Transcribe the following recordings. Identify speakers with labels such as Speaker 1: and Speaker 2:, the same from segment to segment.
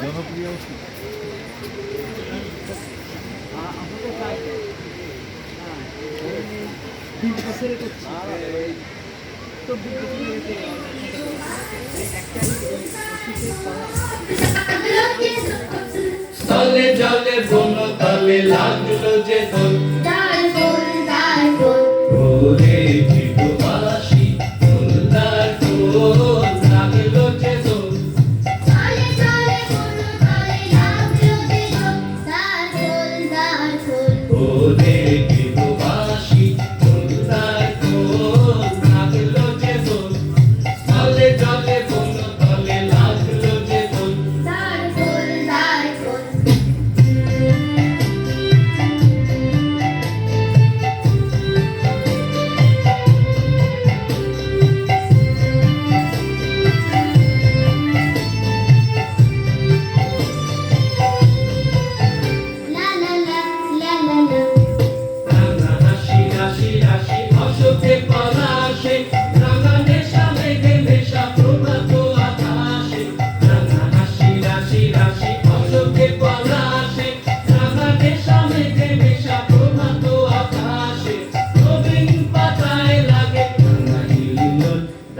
Speaker 1: জনপ্রিয়
Speaker 2: তিন বছরে করছি দু বছরে
Speaker 3: তলে জলে বন তলে লাগল যে দোল। ওরে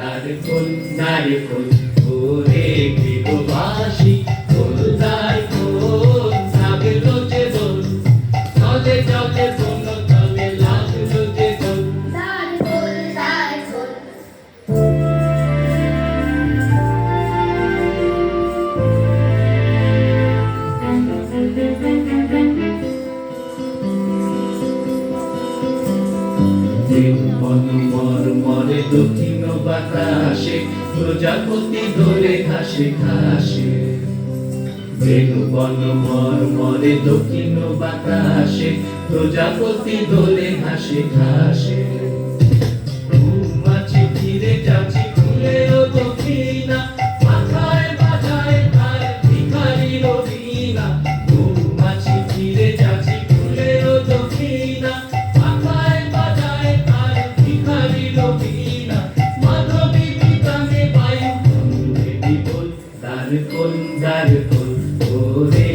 Speaker 3: হিলোল ফুল দারে ফুল ওরে গৃহবাসী ফুলদার ফুল লাগল যে দোল তলে জলে বন তলে লাগল যে দোল বন মর মরে দক্ষিণ বাতাসে প্রজাপতি ধরে ঘাসে ঘাসে। বেনু বন মর মরে দক্ষিণ বাতাসে প্রজাপতি দোলে ঘাসে ঘাসে। মাছি ফিরে তার কোন যার কোন ওরে